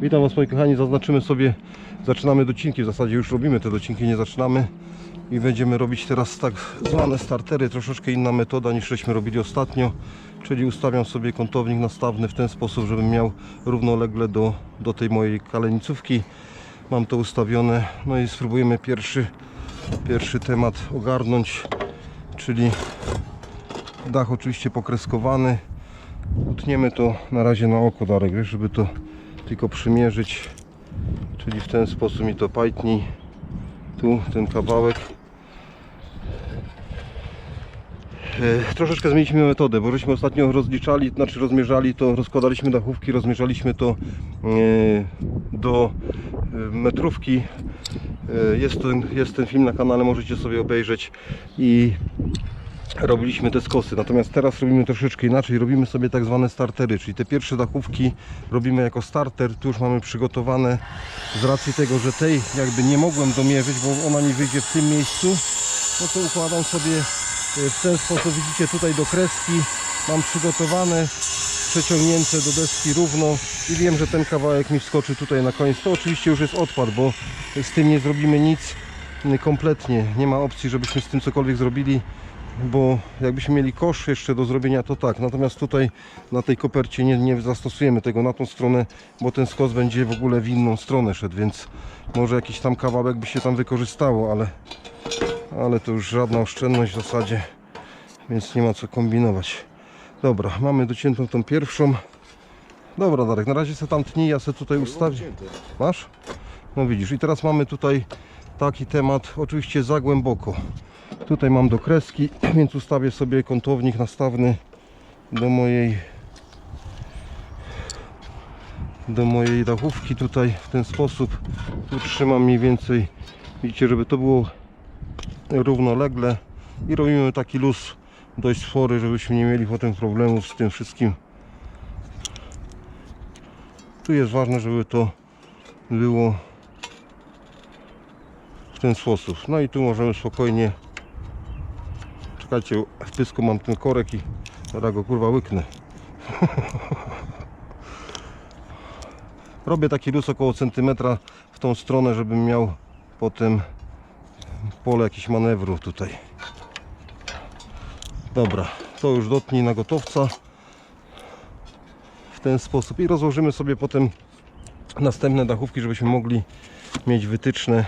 Witam Was moi kochani, zaznaczymy sobie, zaczynamy docinki, w zasadzie już robimy te docinki, nie zaczynamy. I będziemy robić teraz tak zwane startery, troszeczkę inna metoda niż żeśmy robili ostatnio, czyli ustawiam sobie kątownik nastawny w ten sposób, żebym miał równolegle do, do tej mojej kalenicówki. Mam to ustawione, no i spróbujemy pierwszy, pierwszy temat ogarnąć, czyli dach oczywiście pokreskowany. Utniemy to na razie na oko, Darek, żeby to tylko przymierzyć. Czyli w ten sposób mi to pajtni. Tu ten kawałek. E, Troszeczkę zmieniliśmy metodę, bo żeśmy ostatnio rozliczali, znaczy rozmierzali to, rozkładaliśmy dachówki, rozmierzaliśmy to e, do e, metrówki. Jest ten, jest ten film na kanale, możecie sobie obejrzeć i robiliśmy te skosy. Natomiast teraz robimy troszeczkę inaczej. Robimy sobie tak zwane startery, czyli te pierwsze dachówki robimy jako starter. Tu już mamy przygotowane z racji tego, że tej jakby nie mogłem domierzyć, bo ona nie wyjdzie w tym miejscu. No to układam sobie e, w ten sposób. Widzicie tutaj do kreski mam przygotowane przeciągnięte do deski równo i wiem, że ten kawałek mi wskoczy tutaj na koniec. To oczywiście już jest odpad, bo z tym nie zrobimy nic y, kompletnie. Nie ma opcji, żebyśmy z tym cokolwiek zrobili bo jakbyśmy mieli kosz jeszcze do zrobienia to tak, natomiast tutaj na tej kopercie nie, nie zastosujemy tego na tą stronę, bo ten skos będzie w ogóle w inną stronę szedł, więc może jakiś tam kawałek by się tam wykorzystało, ale, ale to już żadna oszczędność w zasadzie, więc nie ma co kombinować. Dobra, mamy dociętą tą pierwszą. Dobra Darek, na razie se tam tnij, ja se tutaj ustawię. Masz? No widzisz, i teraz mamy tutaj taki temat, oczywiście za głęboko. Tutaj mam do kreski, więc ustawię sobie kątownik nastawny do mojej do mojej dachówki tutaj w ten sposób. Tu trzymam mniej więcej, widzicie, żeby to było równolegle i robimy taki luz dość spory, żebyśmy nie mieli potem problemów z tym wszystkim. Tu jest ważne, żeby to było w ten sposób. No i tu możemy spokojnie Czekajcie, w pysku mam ten korek i zaraz go kurwa łyknę. Robię taki luz około centymetra w tą stronę, żebym miał potem pole jakichś manewrów tutaj. Dobra, to już dotnij na gotowca w ten sposób i rozłożymy sobie potem następne dachówki, żebyśmy mogli mieć wytyczne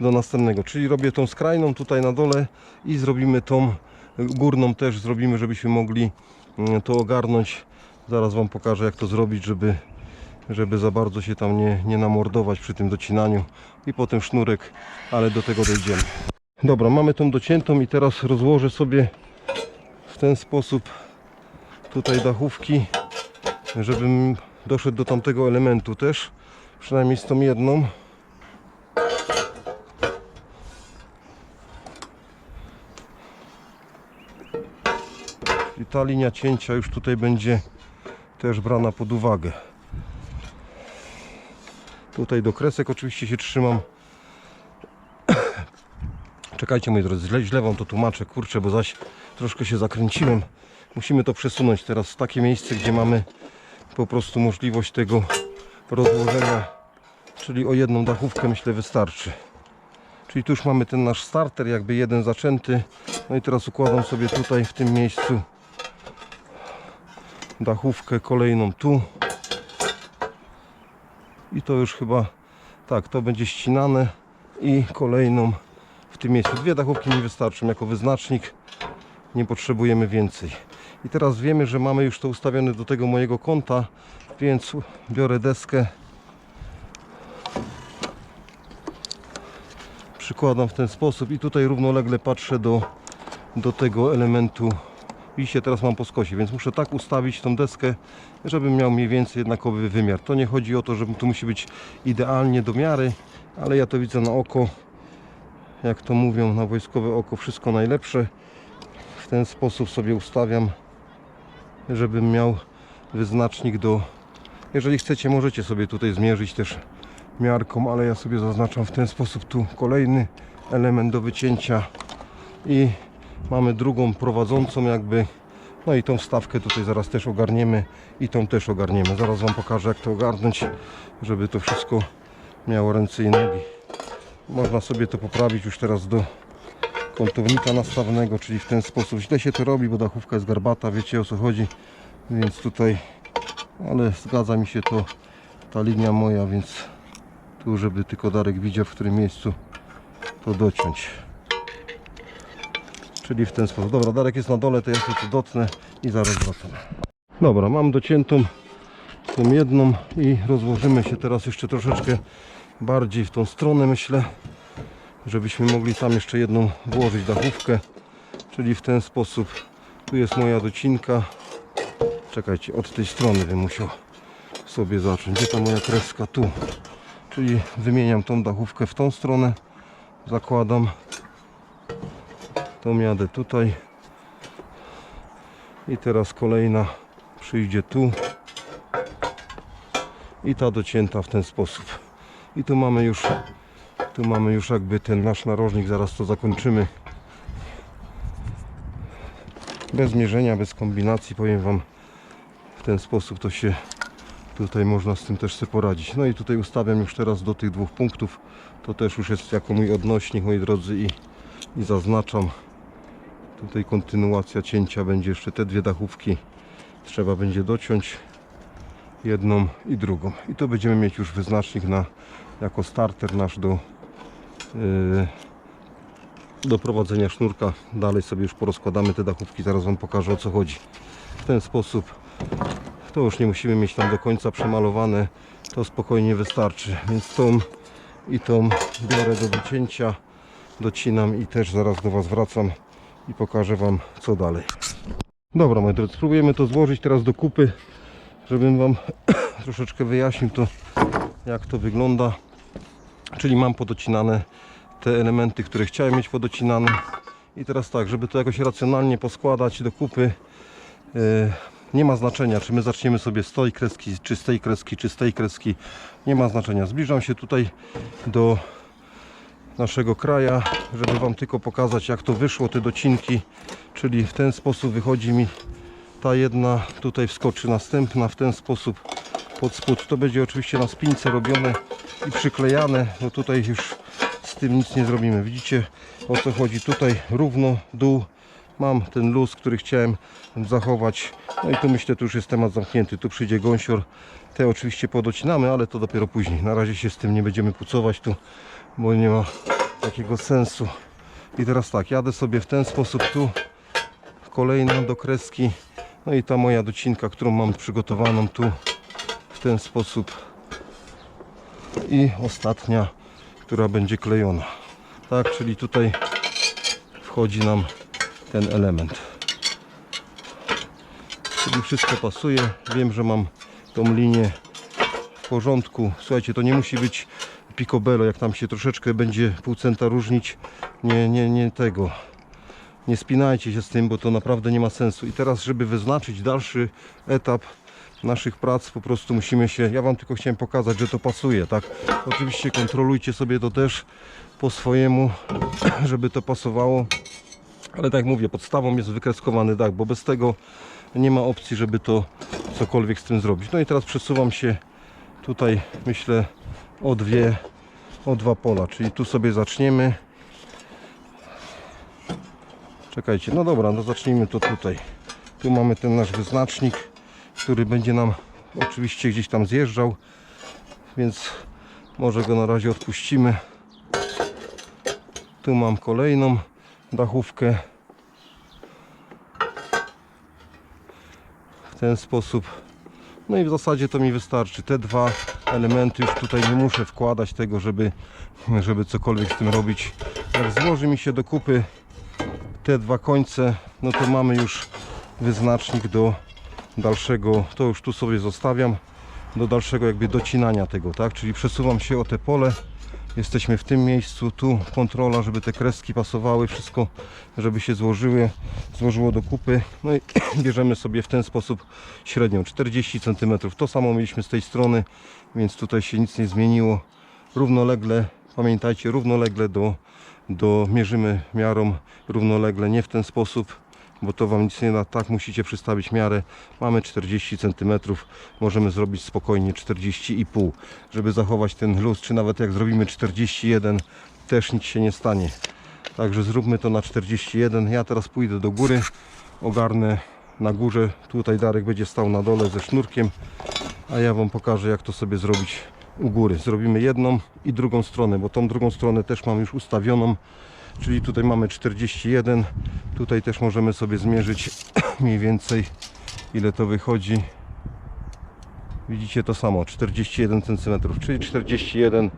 do następnego. Czyli robię tą skrajną tutaj na dole i zrobimy tą górną też zrobimy, żebyśmy mogli mm, to ogarnąć. Zaraz Wam pokażę jak to zrobić, żeby, żeby za bardzo się tam nie, nie namordować przy tym docinaniu i potem sznurek, ale do tego dojdziemy. Dobra, mamy tą dociętą i teraz rozłożę sobie w ten sposób tutaj dachówki, żebym doszedł do tamtego elementu też, przynajmniej z tą jedną. Ta linia cięcia już tutaj będzie też brana pod uwagę. Tutaj do kresek oczywiście się trzymam. Czekajcie moi drodzy, źle, źle wam to tłumaczę, kurczę, bo zaś troszkę się zakręciłem. Musimy to przesunąć teraz w takie miejsce, gdzie mamy po prostu możliwość tego rozłożenia, czyli o jedną dachówkę myślę wystarczy. Czyli tu już mamy ten nasz starter, jakby jeden zaczęty. No i teraz układam sobie tutaj w tym miejscu dachówkę kolejną tu i to już chyba tak, to będzie ścinane i kolejną w tym miejscu. Dwie dachówki mi wystarczą jako wyznacznik, nie potrzebujemy więcej. I teraz wiemy, że mamy już to ustawione do tego mojego kąta, więc biorę deskę, przykładam w ten sposób i tutaj równolegle patrzę do, do tego elementu Widzicie, teraz mam po skosie, więc muszę tak ustawić tą deskę, żebym miał mniej więcej jednakowy wymiar. To nie chodzi o to, że tu musi być idealnie do miary, ale ja to widzę na oko, jak to mówią, na wojskowe oko wszystko najlepsze. W ten sposób sobie ustawiam, żebym miał wyznacznik do... Jeżeli chcecie, możecie sobie tutaj zmierzyć też miarką, ale ja sobie zaznaczam w ten sposób tu kolejny element do wycięcia i mamy drugą prowadzącą jakby No i tą wstawkę tutaj zaraz też ogarniemy i tą też ogarniemy. Zaraz Wam pokażę jak to ogarnąć, żeby to wszystko miało ręce i nogi. Można sobie to poprawić już teraz do kątownika nastawnego, czyli w ten sposób. Źle się to robi, bo dachówka jest garbata, wiecie o co chodzi. Więc tutaj, ale zgadza mi się to, ta linia moja, więc tu, żeby tylko Darek widział w którym miejscu to dociąć. Czyli w ten sposób. Dobra, Darek jest na dole, to ja sobie to dotnę i zaraz wracam. Dobra, mam dociętą tą jedną i rozłożymy się teraz jeszcze troszeczkę bardziej w tą stronę myślę, żebyśmy mogli tam jeszcze jedną włożyć dachówkę, czyli w ten sposób. Tu jest moja docinka. Czekajcie, od tej strony bym musiał sobie zacząć. Gdzie ta moja kreska? Tu. Czyli wymieniam tą dachówkę w tą stronę. Zakładam. Tą jadę tutaj. I teraz kolejna przyjdzie tu. I ta docięta w ten sposób. I tu mamy już tu mamy już jakby ten nasz narożnik, zaraz to zakończymy. Bez mierzenia, bez kombinacji, powiem Wam, w ten sposób to się tutaj można z tym też sobie poradzić. No i tutaj ustawiam już teraz do tych dwóch punktów. To też już jest jako mój odnośnik, moi drodzy, i, i zaznaczam. Tutaj kontynuacja cięcia będzie jeszcze te dwie dachówki. Trzeba będzie dociąć jedną i drugą. I to będziemy mieć już wyznacznik na, jako starter nasz do, yy, do prowadzenia sznurka. Dalej sobie już porozkładamy te dachówki, zaraz Wam pokażę o co chodzi. W ten sposób to już nie musimy mieć tam do końca przemalowane, to spokojnie wystarczy. Więc tą i tą biorę do wycięcia, docinam i też zaraz do Was wracam i pokażę Wam co dalej. Dobra moi drodzy, spróbujemy to złożyć teraz do kupy, żebym Wam troszeczkę wyjaśnił to jak to wygląda. Czyli mam podocinane te elementy, które chciałem mieć podocinane. I teraz tak, żeby to jakoś racjonalnie poskładać do kupy, yy, nie ma znaczenia, czy my zaczniemy sobie z tej kreski, czy z tej kreski, czy z tej kreski. Nie ma znaczenia. Zbliżam się tutaj do naszego kraja, żeby Wam tylko pokazać jak to wyszło, te docinki. Czyli w ten sposób wychodzi mi ta jedna, tutaj wskoczy następna, w ten sposób pod spód. To będzie oczywiście na spince robione i przyklejane, bo tutaj już z tym nic nie zrobimy. Widzicie o co chodzi? Tutaj równo dół. Mam ten luz, który chciałem zachować. No i tu myślę, tu już jest temat zamknięty. Tu przyjdzie gąsior. Te oczywiście podocinamy, ale to dopiero później. Na razie się z tym nie będziemy pucować tu, bo nie ma takiego sensu. I teraz tak, jadę sobie w ten sposób tu. Kolejna do kreski. No i ta moja docinka, którą mam przygotowaną tu w ten sposób. I ostatnia, która będzie klejona. Tak, czyli tutaj wchodzi nam ten element. Czyli wszystko pasuje. Wiem, że mam tą linię w porządku. Słuchajcie, to nie musi być picobello, jak tam się troszeczkę będzie pół centa różnić. Nie, nie, nie tego. Nie spinajcie się z tym, bo to naprawdę nie ma sensu. I teraz, żeby wyznaczyć dalszy etap naszych prac, po prostu musimy się. Ja Wam tylko chciałem pokazać, że to pasuje, tak? Oczywiście kontrolujcie sobie to też po swojemu, żeby to pasowało. Ale tak jak mówię, podstawą jest wykreskowany dach, bo bez tego nie ma opcji, żeby to cokolwiek z tym zrobić. No i teraz przesuwam się tutaj, myślę, o dwie, o dwa pola, czyli tu sobie zaczniemy. Czekajcie, no dobra, no zacznijmy to tutaj. Tu mamy ten nasz wyznacznik, który będzie nam oczywiście gdzieś tam zjeżdżał, więc może go na razie odpuścimy. Tu mam kolejną dachówkę. W ten sposób. No i w zasadzie to mi wystarczy. Te dwa elementy już tutaj nie muszę wkładać tego, żeby, żeby cokolwiek z tym robić. Jak złoży mi się do kupy te dwa końce, no to mamy już wyznacznik do dalszego, to już tu sobie zostawiam, do dalszego jakby docinania tego, tak? Czyli przesuwam się o te pole, jesteśmy w tym miejscu, tu kontrola, żeby te kreski pasowały, wszystko, żeby się złożyły, złożyło do kupy, no i bierzemy sobie w ten sposób średnią 40 cm, to samo mieliśmy z tej strony, więc tutaj się nic nie zmieniło, równolegle, pamiętajcie, równolegle do, do mierzymy miarą równolegle, nie w ten sposób, bo to Wam nic nie da. Tak musicie przystawić miarę. Mamy 40 cm, możemy zrobić spokojnie 40,5 żeby zachować ten luz, czy nawet jak zrobimy 41 też nic się nie stanie. Także zróbmy to na 41. Ja teraz pójdę do góry, ogarnę na górze. Tutaj Darek będzie stał na dole ze sznurkiem, a ja Wam pokażę jak to sobie zrobić u góry. Zrobimy jedną i drugą stronę, bo tą drugą stronę też mam już ustawioną. Czyli tutaj mamy 41. Tutaj też możemy sobie zmierzyć mniej więcej ile to wychodzi. Widzicie to samo, 41 cm, czyli 41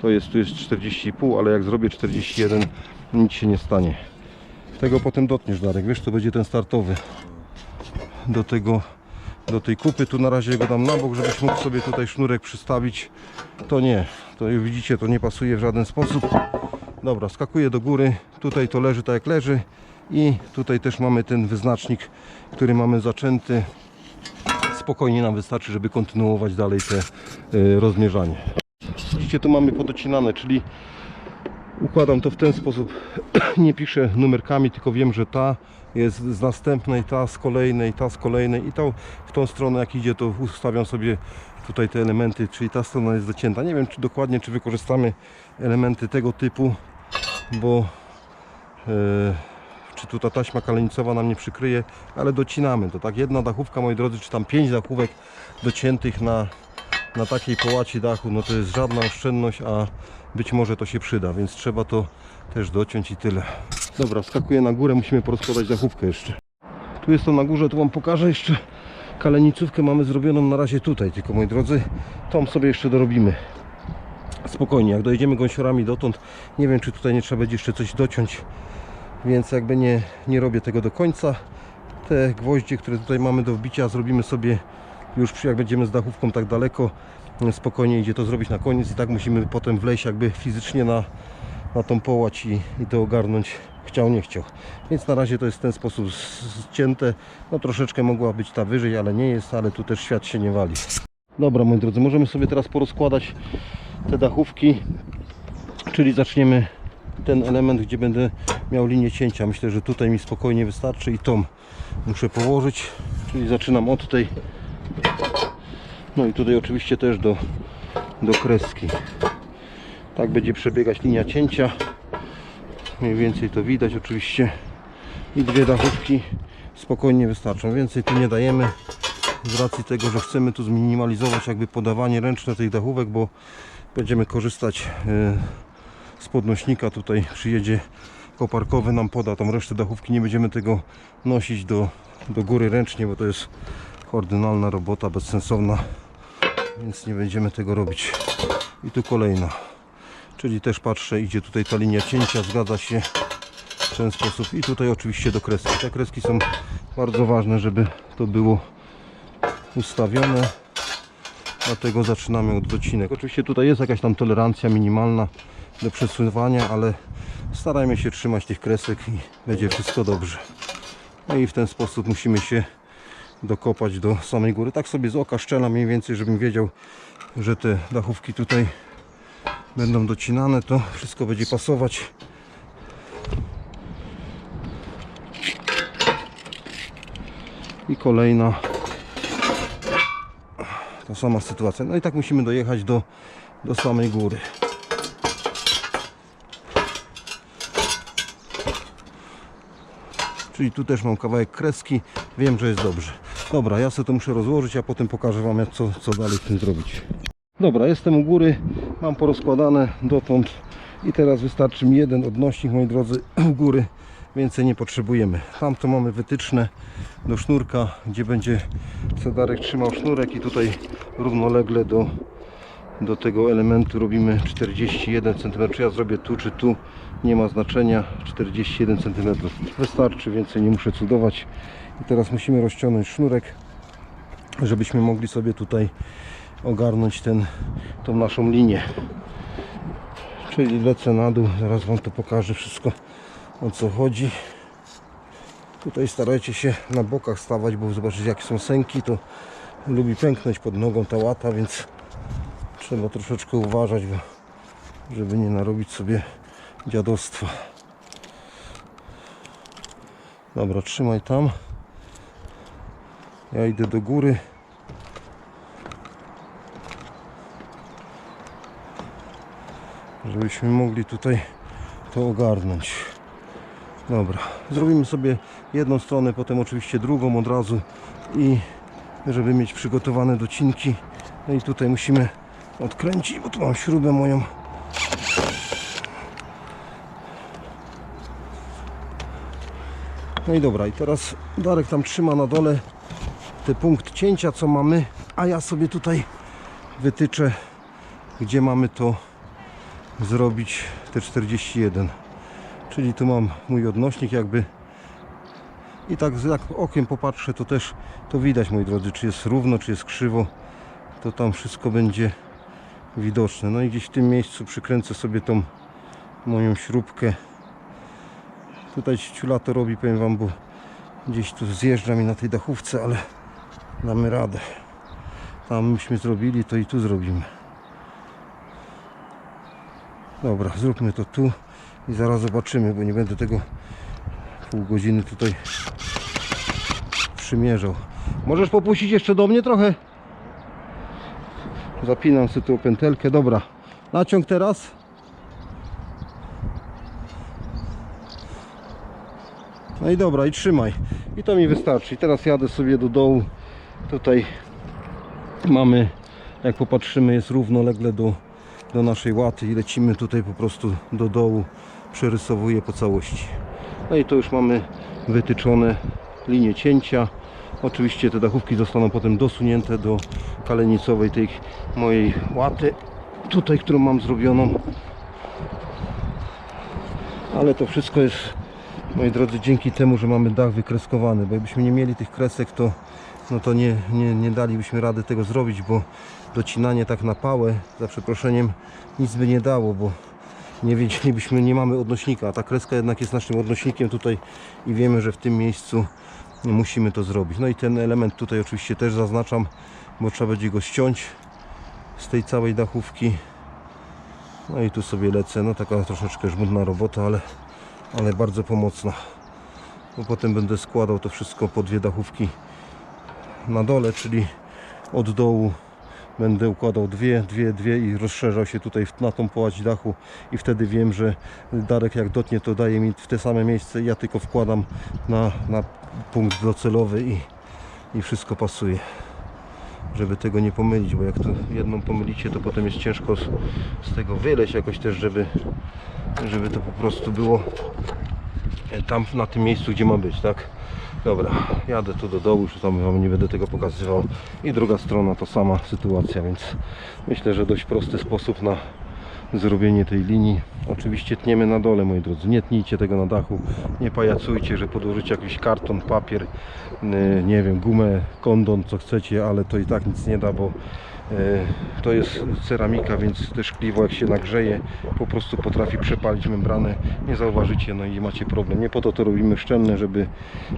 to jest, tu jest 40,5, ale jak zrobię 41 nic się nie stanie. Tego potem dotniesz Darek, wiesz to będzie ten startowy. Do tego do tej kupy, tu na razie go dam na bok, żebyś mógł sobie tutaj sznurek przystawić. To nie, to widzicie to nie pasuje w żaden sposób dobra, skakuję do góry, tutaj to leży tak jak leży i tutaj też mamy ten wyznacznik, który mamy zaczęty spokojnie nam wystarczy, żeby kontynuować dalej te y, rozmierzanie. Widzicie, tu mamy podocinane, czyli układam to w ten sposób. Nie piszę numerkami, tylko wiem, że ta jest z następnej, ta z kolejnej, ta z kolejnej i to w tą stronę jak idzie, to ustawiam sobie tutaj te elementy, czyli ta strona jest docięta. Nie wiem, czy dokładnie, czy wykorzystamy elementy tego typu, bo e, czy tu ta taśma kalenicowa nam nie przykryje, ale docinamy to, tak? Jedna dachówka, moi drodzy, czy tam pięć dachówek dociętych na, na takiej połaci dachu, no to jest żadna oszczędność, a być może to się przyda, więc trzeba to też dociąć i tyle. Dobra, skakuję na górę, musimy porozkładać dachówkę jeszcze. Tu jest to na górze, tu Wam pokażę jeszcze kalenicówkę mamy zrobioną na razie tutaj, tylko moi drodzy, tą sobie jeszcze dorobimy. Spokojnie, jak dojedziemy gąsiorami dotąd, nie wiem czy tutaj nie trzeba będzie jeszcze coś dociąć, więc jakby nie, nie robię tego do końca. Te gwoździe, które tutaj mamy do wbicia, zrobimy sobie już jak będziemy z dachówką tak daleko. Spokojnie idzie to zrobić na koniec i tak musimy potem wleźć jakby fizycznie na, na tą połać i, i to ogarnąć chciał, nie chciał. Więc na razie to jest w ten sposób zcięte. No troszeczkę mogła być ta wyżej, ale nie jest, ale tu też świat się nie wali. Dobra moi drodzy, możemy sobie teraz porozkładać te dachówki, czyli zaczniemy ten element, gdzie będę miał linię cięcia. Myślę, że tutaj mi spokojnie wystarczy i tą muszę położyć, czyli zaczynam od tej. No i tutaj oczywiście też do, do kreski. Tak będzie przebiegać linia cięcia. Mniej więcej to widać oczywiście. I dwie dachówki spokojnie wystarczą. Więcej tu nie dajemy z racji tego, że chcemy tu zminimalizować jakby podawanie ręczne tych dachówek bo będziemy korzystać e, z podnośnika. Tutaj przyjedzie koparkowy nam poda tą resztę dachówki. Nie będziemy tego nosić do, do góry ręcznie bo to jest ordynalna robota bezsensowna więc nie będziemy tego robić. I tu kolejna. Czyli też patrzę idzie tutaj ta linia cięcia zgadza się w ten sposób. I tutaj oczywiście do kreski. Te kreski są bardzo ważne żeby to było ustawione dlatego zaczynamy od docinek oczywiście tutaj jest jakaś tam tolerancja minimalna do przesuwania ale starajmy się trzymać tych kresek i będzie wszystko dobrze no i w ten sposób musimy się dokopać do samej góry. Tak sobie z oka szczela mniej więcej, żebym wiedział, że te dachówki tutaj będą docinane, to wszystko będzie pasować. I kolejna ta sama sytuacja. No i tak musimy dojechać do, do samej góry. Czyli tu też mam kawałek kreski. Wiem, że jest dobrze. Dobra, ja sobie to muszę rozłożyć, a potem pokażę Wam, jak co, co dalej z tym zrobić. Dobra, jestem u góry, mam porozkładane dotąd i teraz wystarczy mi jeden odnośnik, moi drodzy, u góry. Więcej nie potrzebujemy. Tam to mamy wytyczne do sznurka, gdzie będzie Cedarek trzymał sznurek i tutaj równolegle do, do tego elementu robimy 41 cm. Czy ja zrobię tu czy tu, nie ma znaczenia. 41 cm wystarczy, więcej nie muszę cudować. I teraz musimy rozciągnąć sznurek, żebyśmy mogli sobie tutaj ogarnąć ten, tą naszą linię. Czyli lecę na dół, zaraz Wam to pokażę wszystko o co chodzi. Tutaj starajcie się na bokach stawać, bo zobaczycie jakie są sęki, to lubi pęknąć pod nogą ta łata, więc trzeba troszeczkę uważać, bo żeby nie narobić sobie dziadostwa. Dobra, trzymaj tam. Ja idę do góry. Żebyśmy mogli tutaj to ogarnąć. Dobra, zrobimy sobie jedną stronę, potem oczywiście drugą od razu i żeby mieć przygotowane docinki. No i tutaj musimy odkręcić, bo tu mam śrubę moją. No i dobra, i teraz Darek tam trzyma na dole ten punkt cięcia, co mamy, a ja sobie tutaj wytyczę, gdzie mamy to zrobić te 41. Czyli tu mam mój odnośnik jakby i tak jak okiem popatrzę, to też to widać, moi drodzy, czy jest równo, czy jest krzywo. To tam wszystko będzie widoczne. No i gdzieś w tym miejscu przykręcę sobie tą moją śrubkę. Tutaj ciula to robi, powiem Wam, bo gdzieś tu zjeżdża mi na tej dachówce, ale damy radę. Tam myśmy zrobili, to i tu zrobimy. Dobra, zróbmy to tu i zaraz zobaczymy, bo nie będę tego pół godziny tutaj przymierzał. Możesz popuścić jeszcze do mnie trochę? Zapinam sobie tu pętelkę. Dobra, naciąg teraz. No i dobra, i trzymaj. I to mi wystarczy. I teraz jadę sobie do dołu. Tutaj mamy, jak popatrzymy, jest równolegle do, do naszej łaty i lecimy tutaj po prostu do dołu. Przerysowuję po całości. No i to już mamy wytyczone linie cięcia. Oczywiście te dachówki zostaną potem dosunięte do kalenicowej tej mojej łaty. Tutaj, którą mam zrobioną. Ale to wszystko jest, moi drodzy, dzięki temu, że mamy dach wykreskowany. Bo jakbyśmy nie mieli tych kresek, to, no to nie, nie, nie dalibyśmy rady tego zrobić, bo docinanie tak na pałę, za przeproszeniem, nic by nie dało, bo nie wiedzielibyśmy, nie mamy odnośnika, a ta kreska jednak jest naszym odnośnikiem tutaj i wiemy, że w tym miejscu musimy to zrobić. No i ten element tutaj oczywiście też zaznaczam, bo trzeba będzie go ściąć z tej całej dachówki. No i tu sobie lecę, no taka troszeczkę żmudna robota, ale, ale bardzo pomocna. Bo potem będę składał to wszystko po dwie dachówki na dole, czyli od dołu będę układał dwie, dwie, dwie i rozszerzał się tutaj na tą połać dachu. I wtedy wiem, że Darek jak dotnie to daje mi w te same miejsce. Ja tylko wkładam na, na punkt docelowy i, i wszystko pasuje. Żeby tego nie pomylić, bo jak tu jedną pomylicie to potem jest ciężko z, z tego wyleźć jakoś też, żeby żeby to po prostu było tam na tym miejscu, gdzie ma być, tak? Dobra, jadę tu do dołu, już tam wam nie będę tego pokazywał. I druga strona to sama sytuacja, więc myślę, że dość prosty sposób na zrobienie tej linii. Oczywiście tniemy na dole, moi drodzy. Nie tnijcie tego na dachu, nie pajacujcie, że podłożycie jakiś karton, papier, nie wiem, gumę, kondon, co chcecie, ale to i tak nic nie da, bo yy, to jest ceramika, więc te szkliwo jak się nagrzeje, po prostu potrafi przepalić membranę, nie zauważycie, no i macie problem. Nie po to to robimy szczelne, żeby,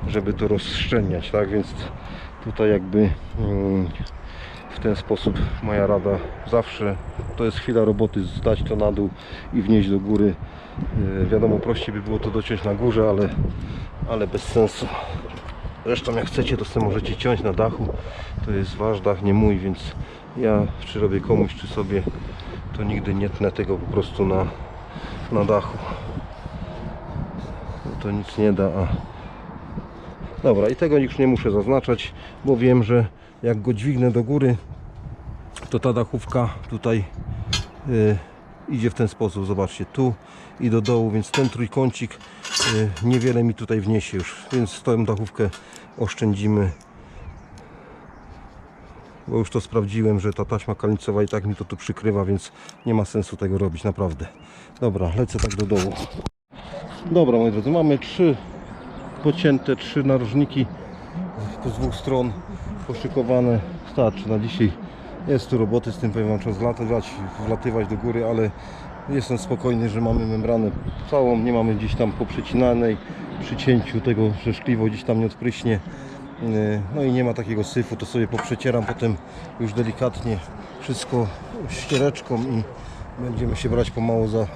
żeby to rozszczelniać, tak, więc tutaj jakby mm, w ten sposób moja rada zawsze to jest chwila roboty zdać to na dół i wnieść do góry. Yy, wiadomo prościej by było to dociąć na górze ale, ale bez sensu. Zresztą jak chcecie to sobie możecie ciąć na dachu. To jest wasz dach nie mój więc ja czy robię komuś czy sobie to nigdy nie tnę tego po prostu na, na dachu. No to nic nie da a Dobra, i tego już nie muszę zaznaczać, bo wiem, że jak go dźwignę do góry, to ta dachówka tutaj y, idzie w ten sposób. Zobaczcie, tu i do dołu, więc ten trójkącik y, niewiele mi tutaj wniesie już, więc tą dachówkę oszczędzimy. Bo już to sprawdziłem, że ta taśma kalnicowa i tak mi to tu przykrywa, więc nie ma sensu tego robić, naprawdę. Dobra, lecę tak do dołu. Dobra, moi drodzy, mamy trzy pocięte, trzy narożniki z dwóch stron poszykowane. Starczy na dzisiaj. Jest tu roboty, z tym powiem Wam, trzeba zlatywać, wlatywać do góry, ale jestem spokojny, że mamy membranę całą, nie mamy gdzieś tam poprzecinanej przy cięciu tego, że szkliwo gdzieś tam nie odpryśnie. Y, no i nie ma takiego syfu, to sobie poprzecieram potem już delikatnie wszystko ściereczką i będziemy się brać pomału za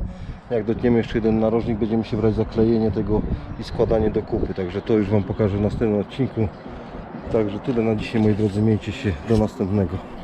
jak dotniemy jeszcze jeden narożnik będziemy się brać za klejenie tego i składanie do kupy także to już Wam pokażę w następnym odcinku Także tyle na dzisiaj, moi drodzy. Miejcie się do następnego.